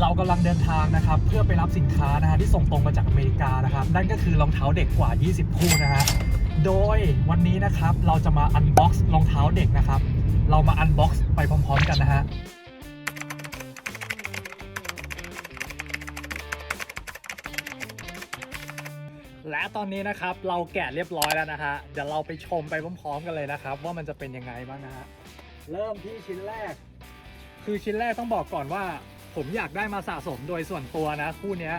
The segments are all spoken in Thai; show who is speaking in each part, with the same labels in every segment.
Speaker 1: เรากำลังเดินทางนะครับเพื่อไปรับสินค้านะฮะที่ส่งตรงมาจากอเมริกานะครับนั่นก็คือรองเท้าเด็กกว่า 20 คู่นะฮะโดยวันนี้นะครับเราจะมาอันบ็อกซ์รองเท้าเด็กนะครับ เรามาอันบ็อกซ์ไปพร้อม ๆ กันนะฮะและตอนนี้นะครับเราแกะเรียบร้อยแล้วนะฮะเดี๋ยวเราไปชมไปพร้อมๆกันเลยนะครับ ว่ามันจะเป็นยังไงบ้างนะฮะเริ่มที่ชิ้นแรก คือชิ้นแรกต้องบอกก่อนว่า ผมอยากได้มาสะสมโดยส่วนตัวนะ คู่เนี้ย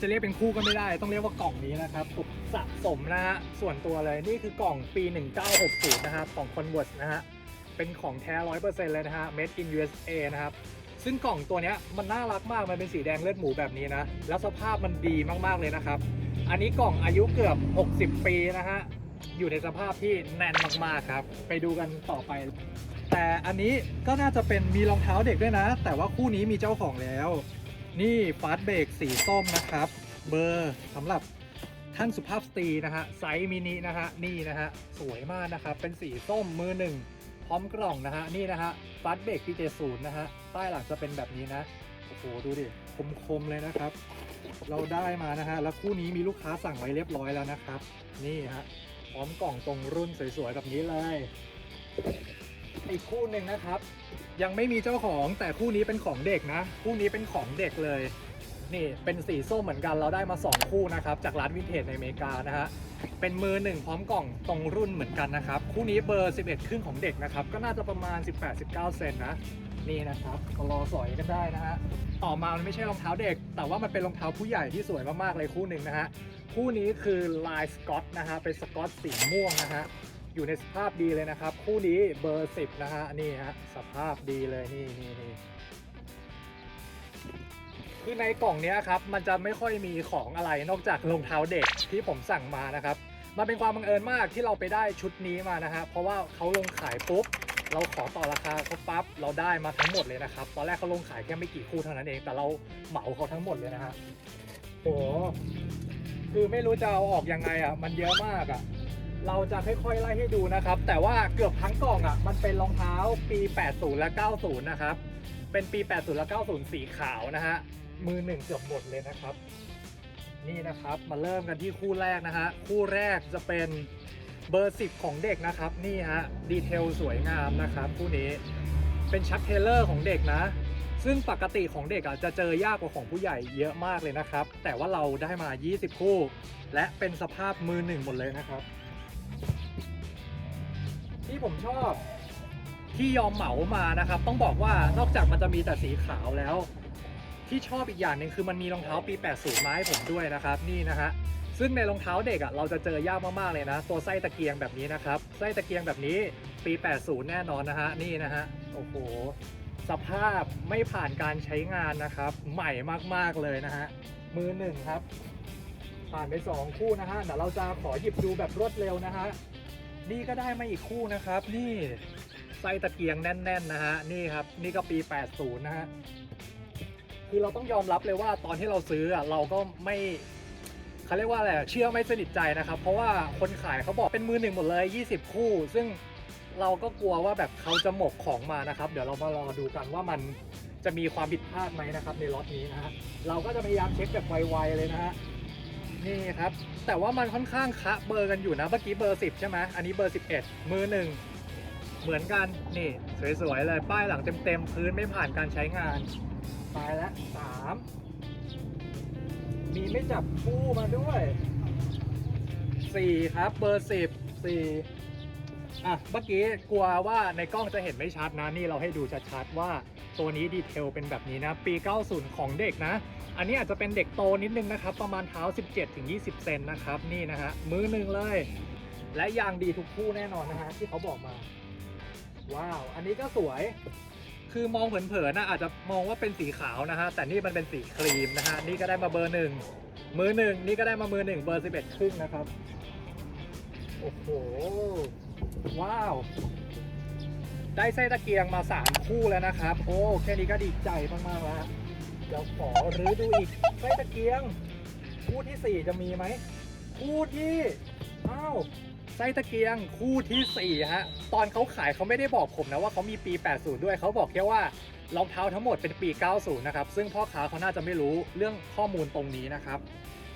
Speaker 1: จะเรียกเป็นคู่ก็ไม่ได้ ต้องเรียกว่ากล่องนี้นะครับสะสมนะฮะส่วนตัวเลยนี่คือกล่องปี 1960 นะครับของ Converse นะฮะเป็นของแท้ 100%เลยนะฮะ made in USA นะครับซึ่งกล่องตัวนี้มันน่ารักมากมันเป็นสีแดงเลือดหมูแบบนี้นะ แล้วสภาพมันดีมากๆเลยนะครับ อันนี้กล่องอายุเกือบ 60 ปีนะฮะอยู่ในสภาพที่แน่นมากๆครับ ไปดูกันต่อไป แต่อันนี้ก็น่าจะเป็นมีรองเท้าเด็กด้วยนะ แต่ว่าคู่นี้มีเจ้าของแล้ว นี่ฟาสเบรกสีส้มนะครับ เบอร์สำหรับท่านสุภาพสตรีนะฮะไซส์มินินะฮะนี่นะฮะสวยมากนะครับ เป็นสีส้มมือหนึ่งพร้อมกล่องนะฮะนี่นะฮะฟาสเบรกพีเจศูนย์นะฮะใต้หลังจะเป็นแบบนี้นะโอ้โหดูดิคมๆเลยนะครับ เราได้มานะฮะแล้วคู่นี้มีลูกค้าสั่งไว้เรียบร้อยแล้วนะครับ นี่ฮะพร้อมกล่องตรงรุ่นสวยๆแบบนี้เลย อีกคู่หนึ่งนะครับ ยังไม่มีเจ้าของแต่คู่นี้เป็นของเด็กนะ คู่นี้เป็นของเด็กเลย นี่เป็นสีส้มเหมือนกันเราได้มา 2 คู่นะครับจากร้านวินเทจในอเมริกานะฮะเป็นมือหนึ่งพร้อมกล่องตรงรุ่นเหมือนกันนะครับ คู่นี้เบอร์ 11 ครึ่งของเด็กนะครับ ก็น่าจะประมาณ 18-19 เซนนะนี่นะครับก็รอสอยกันได้นะฮะต่อมามันไม่ใช่รองเท้าเด็ก แต่ว่ามันเป็นรองเท้าผู้ใหญ่ที่สวยมากๆเลยคู่หนึ่งนะฮะคู่นี้คือลายสกอตนะฮะเป็นสกอตสีม่วงนะฮะ อยู่ในสภาพดีเลยนะครับ คู่นี้เบอร์ 10 นะฮะนี่ฮะสภาพดีเลยนี่นี่นี่คือในกล่องนี้ครับมันจะไม่ค่อยมีของอะไรนอกจากรองเท้าเด็กที่ผมสั่งมานะครับมันเป็นความบังเอิญมากที่เราไปได้ชุดนี้มานะฮะเพราะว่าเขาลงขายปุ๊บเราขอต่อราคาเขาปั๊บเราได้มาทั้งหมดเลยนะครับตอนแรกเขาลงขายแค่ไม่กี่คู่เท่านั้นเองแต่เราเหมาเขาทั้งหมดเลยนะฮะโอ้โหคือไม่รู้จะเอาออกยังไงอะมันเยอะมากอะ เราจะค่อยๆไล่ให้ดูนะครับ แต่ว่าเกือบทั้งกล่องอะมันเป็นรองเท้าปี 80 และ 90 นะครับ เป็นปี 80 และ 90 สีขาวนะฮะ มือหนึ่งเกือบหมดเลยนะครับ นี่นะครับมาเริ่มกันที่คู่แรกนะฮะ คู่แรกจะเป็นเบอร์ 10 ของเด็กนะครับ นี่ฮะ ดีเทลสวยงามนะครับ คู่นี้เป็นชักเทเลอร์ของเด็กนะ ซึ่งปกติของเด็กอะจะเจอยากกว่าของผู้ใหญ่เยอะมากเลยนะครับ แต่ว่าเราได้มา 20 คู่ และเป็นสภาพมือหนึ่งหมดเลยนะครับ ที่ผมชอบที่ยอมเหมามานะครับ ต้องบอกว่านอกจากมันจะมีแต่สีขาวแล้ว ที่ชอบอีกอย่างหนึ่งคือมันมีรองเท้าปี 80 มาให้ผมด้วยนะครับนี่นะฮะซึ่งในรองเท้าเด็กอะเราจะเจอยากมากๆเลยนะ ตัวไส้ตะเกียงแบบนี้นะครับไส้ตะเกียงแบบนี้ปี 80 แน่นอนนะฮะนี่นะฮะโอ้โหสภาพไม่ผ่านการใช้งานนะครับ ใหม่มากๆเลยนะฮะมือหนึ่งครับ ผ่านไป 2 คู่นะฮะเดี๋ยวเราจะขอหยิบดูแบบรวดเร็วนะฮะ นี่ก็ได้มาอีกคู่นะครับ นี่ไส้ตะเกียงแน่น ๆ นะฮะ นี่ครับ นี่ก็ปี 80 นะฮะ คือเราต้องยอมรับเลยว่าตอนที่เราซื้ออะเราก็ไม่เขาเรียกว่าอะไรเชื่อไม่สนิทใจนะครับ เพราะว่าคนขายเขาบอกเป็นมือหนึ่งหมดเลย 20 คู่ ซึ่งเราก็กลัวว่าแบบเขาจะหมกของมานะครับ เดี๋ยวเรามารอดูกันว่ามันจะมีความผิดพลาดไหมนะครับในล็อตนี้นะฮะ เราก็จะพยายามเช็คแบบไวๆเลยนะฮะ นี่ครับ แต่ว่ามันค่อนข้างคะเบอร์กันอยู่นะ เมื่อกี้เบอร์ 10 ใช่ไหมอันนี้เบอร์ 11 มือหนึ่งเหมือนกัน นี่ สวยๆเลย ป้ายหลังเต็มๆ พื้นไม่ผ่านการใช้งานไปแล้วสามมีไม่จับคู่มาด้วยสี่ครับ เบอร์10สี่ อะเมื่อกี้กลัวว่าในกล้องจะเห็นไม่ชัดนะ นี่เราให้ดูชัดๆว่าตัวนี้ดีเทลเป็นแบบนี้นะ ปี 90 ของเด็กนะ อันนี้อาจจะเป็นเด็กโตนิดนึงนะครับ ประมาณเท้า 17-20 เซนนะครับ นี่นะฮะ มือหนึ่งเลย และยางดีทุกคู่แน่นอนนะฮะที่เขาบอกมา ว้าว อันนี้ก็สวย คือมองเผินๆนะอาจจะมองว่าเป็นสีขาวนะฮะ แต่นี่มันเป็นสีครีมนะฮะ นี่ก็ได้มาเบอร์หนึ่ง มือหนึ่ง นี่ก็ได้มามือหนึ่งเบอร์ 11 ครึ่งนะครับ โอ้โห ว้าว ได้ไส้ตะเกียงมา 3 คู่แล้วนะครับ โอ้แค่นี้ก็ดีใจมากๆแล้วเดี๋ยวขอรื้อดูอีกไส้ตะเกียง คู่ที่ 4 จะมีไหม คู่ที่อ้าวไส้ตะเกียงคู่ที่4ฮะตอนเขาขายเขาไม่ได้บอกผมนะว่าเขามีปี 80 ด้วยเขาบอกแค่ว่ารองเท้าทั้งหมดเป็นปี 90 นะครับ ซึ่งพ่อค้าเขาน่าจะไม่รู้เรื่องข้อมูลตรงนี้นะครับ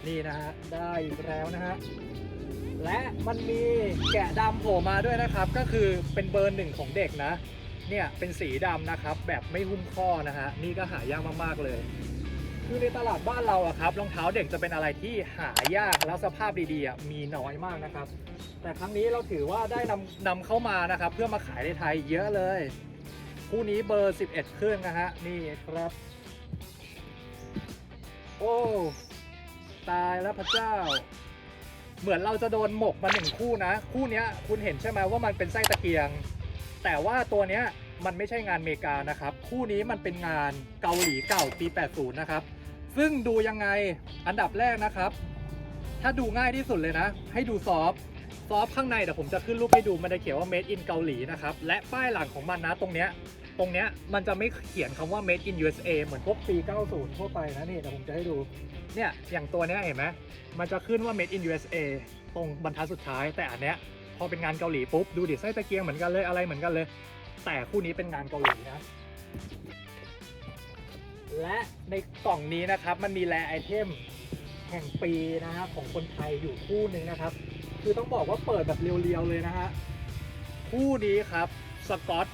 Speaker 1: นี่นะฮะ ได้อีกแล้วนะฮะ และมันมีแกะดำโผล่มาด้วยนะครับ ก็คือเป็นเบอร์หนึ่งของเด็กนะ เนี่ยเป็นสีดำนะครับ แบบไม่หุ้มข้อนะฮะ นี่ก็หายากมากๆเลย คือในตลาดบ้านเราอะครับรองเท้าเด็กจะเป็นอะไรที่หายากแล้วสภาพดีๆมีน้อยมากนะครับ แต่ครั้งนี้เราถือว่าได้นำนำเข้ามานะครับ เพื่อมาขายในไทยเยอะเลย คู่นี้เบอร์ 11 เครื่องนะฮะนี่ครับ โอ้ตายแล้วพระเจ้า เหมือนเราจะโดนหมกมาหนึ่งคู่นะ คู่เนี้ยคุณเห็นใช่ไหมว่ามันเป็นไส้ตะเกียง แต่ว่าตัวเนี้ยมันไม่ใช่งานอเมริกานะครับ คู่นี้มันเป็นงานเกาหลีเก่าปี 80 นะครับ ซึ่งดูยังไงอันดับแรกนะครับ ถ้าดูง่ายที่สุดเลยนะ ให้ดูซอฟซอฟข้างในเดี๋ยวผมจะขึ้นรูปให้ดูมันจะเขียนว่า made in เกาหลีนะครับ และป้ายหลังของมันนะตรงเนี้ย ตรงเนี้ยมันจะไม่เขียนคำว่า made in USA เหมือนพวกปี 90 ทั่วไปนะนี่เดี๋ยวผมจะให้ดู เนี่ยอย่างตัวเนี้ยเห็นไหมมันจะขึ้นว่า made in USA ตรงบรรทัดสุดท้าย แต่อันเนี้ยพอเป็นงานเกาหลีปุ๊บดูดิไส้ตะเกียงเหมือนกันเลยอะไรเหมือนกันเลย แต่คู่นี้เป็นงานเกาหลีนะ และในกล่องนี้นะครับมันมีแรไอเทมแห่งปีนะฮะของคนไทยอยู่คู่หนึ่งนะครับ คือต้องบอกว่าเปิดแบบเรียวๆเลยนะฮะคู่นี้ครับสกอต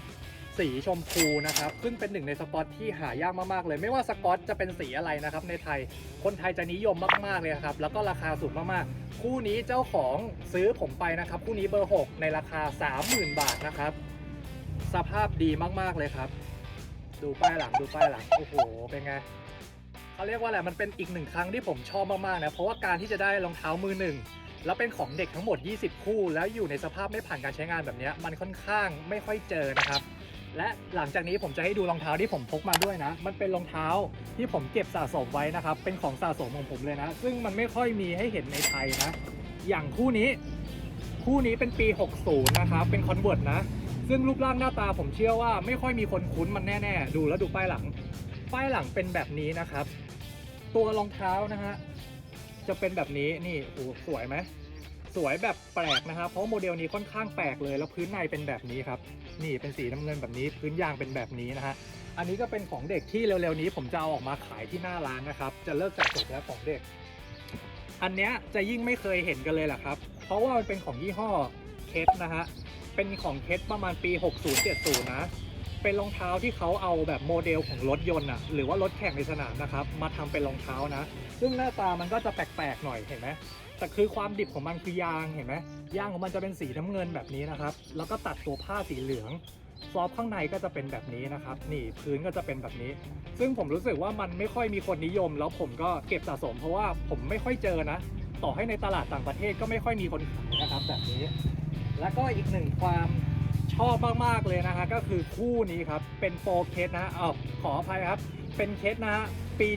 Speaker 1: สีชมพูนะครับ ซึ่งเป็นหนึ่งในสกอตที่หายากมากๆเลย ไม่ว่าสกอตจะเป็นสีอะไรนะครับ ในไทยคนไทยจะนิยมมากๆเลยครับ แล้วก็ราคาสูงมากๆ คู่นี้เจ้าของซื้อผมไปนะครับ คู่นี้เบอร์ 6 ในราคา 30,000 บาทนะครับ สภาพดีมากๆเลยครับ ดูป้ายหลังดูป้ายหลังโอ้โหเป็นไงเขาเรียกว่าอะไรมันเป็นอีกหนึ่งครั้งที่ผมชอบมากๆนะเพราะว่าการที่จะได้รองเท้ามือหนึ่งแล้วเป็นของเด็กทั้งหมด 20 คู่ แล้วอยู่ในสภาพไม่ผ่านการใช้งานแบบนี้มันค่อนข้างไม่ค่อยเจอนะครับ และหลังจากนี้ผมจะให้ดูรองเท้าที่ผมพกมาด้วยนะ มันเป็นรองเท้าที่ผมเก็บสะสมไว้นะครับ เป็นของสะสมของผมเลยนะ ซึ่งมันไม่ค่อยมีให้เห็นในไทยนะ อย่างคู่นี้ คู่นี้เป็นปี 60 นะครับ เป็นคอนเวิร์ตนะ ซึ่งรูปร่างหน้าตาผมเชื่อว่าไม่ค่อยมีคนคุ้นมันแน่ๆ ดูแล้วดูป้ายหลัง ป้ายหลังเป็นแบบนี้นะครับ ตัวรองเท้านะฮะ จะเป็นแบบนี้ นี่โอ้สวยไหม สวยแบบแปลกนะครับ เพราะโมเดลนี้ค่อนข้างแปลกเลย แล้วพื้นในเป็นแบบนี้ครับ นี่เป็นสีน้ำเงินแบบนี้พื้นยางเป็นแบบนี้นะฮะอันนี้ก็เป็นของเด็กที่เร็วๆนี้ผมจะเอาออกมาขายที่หน้าร้านนะครับ จะเลิกจัดสมแล้วของเด็ก อันเนี้ยจะยิ่งไม่เคยเห็นกันเลยแหละครับ เพราะว่ามันเป็นของยี่ห้อเคสนะฮะเป็นของเคสประมาณปี 60-70 นะ เป็นรองเท้าที่เขาเอาแบบโมเดลของรถยนต์อะหรือว่ารถแข่งในสนามนะครับมาทำเป็นรองเท้านะ ซึ่งหน้าตามันก็จะแปลกๆหน่อยเห็นไหมแต่คือความดิบของมันคือยางเห็นไหมยางของมันจะเป็นสีน้ำเงินแบบนี้นะครับ แล้วก็ตัดตัวผ้าสีเหลืองซอฟข้างในก็จะเป็นแบบนี้นะครับ นี่พื้นก็จะเป็นแบบนี้ ซึ่งผมรู้สึกว่ามันไม่ค่อยมีคนนิยม แล้วผมก็เก็บสะสมเพราะว่าผมไม่ค่อยเจอนะ ต่อให้ในตลาดต่างประเทศก็ไม่ค่อยมีคนขายนะครับแบบนี้ แล้วก็อีกหนึ่งความ ชอบมากๆเลยนะฮะก็คือคู่นี้ครับเป็นโปรเคสนะฮะอ้าขออภัยครับ เป็นเคสนะฮะปี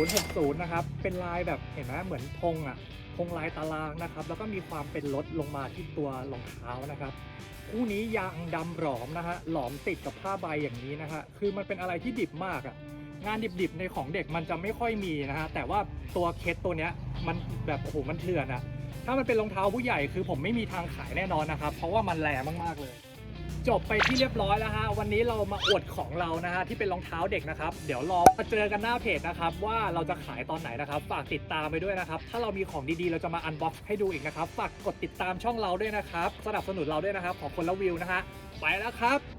Speaker 1: 70-60 นะครับ เป็นลายแบบเห็นไหมเหมือนธงอะธงลายตารางนะครับ แล้วก็มีความเป็นรถลงมาที่ตัวรองเท้านะครับ คู่นี้ยางดำหลอมนะฮะหลอมติดกับผ้าใบอย่างนี้นะฮะคือมันเป็นอะไรที่ดิบมากอะงานดิบๆในของเด็กมันจะไม่ค่อยมีนะฮะแต่ว่าตัวเคสตัวเนี้ยมันแบบโอ้โหมันเถื่อนอะถ้ามันเป็นรองเท้าผู้ใหญ่คือผมไม่มีทางขายแน่นอนนะครับ เพราะว่ามันแรงมากๆเลย จบไปที่เรียบร้อยแล้วฮะวันนี้เรามาอวดของเรานะฮะที่เป็นรองเท้าเด็กนะครับ เดี๋ยวรอมาเจอกันหน้าเพจนะครับ ว่าเราจะขายตอนไหนนะครับ ฝากติดตามไปด้วยนะครับ ถ้าเรามีของดีๆ เราจะมาอันบ็อกซ์ให้ดูอีกนะครับ ฝากกดติดตามช่องเราด้วยนะครับ สนับสนุนเราด้วยนะครับ ขอบคุณละวิวนะฮะไปแล้วครับ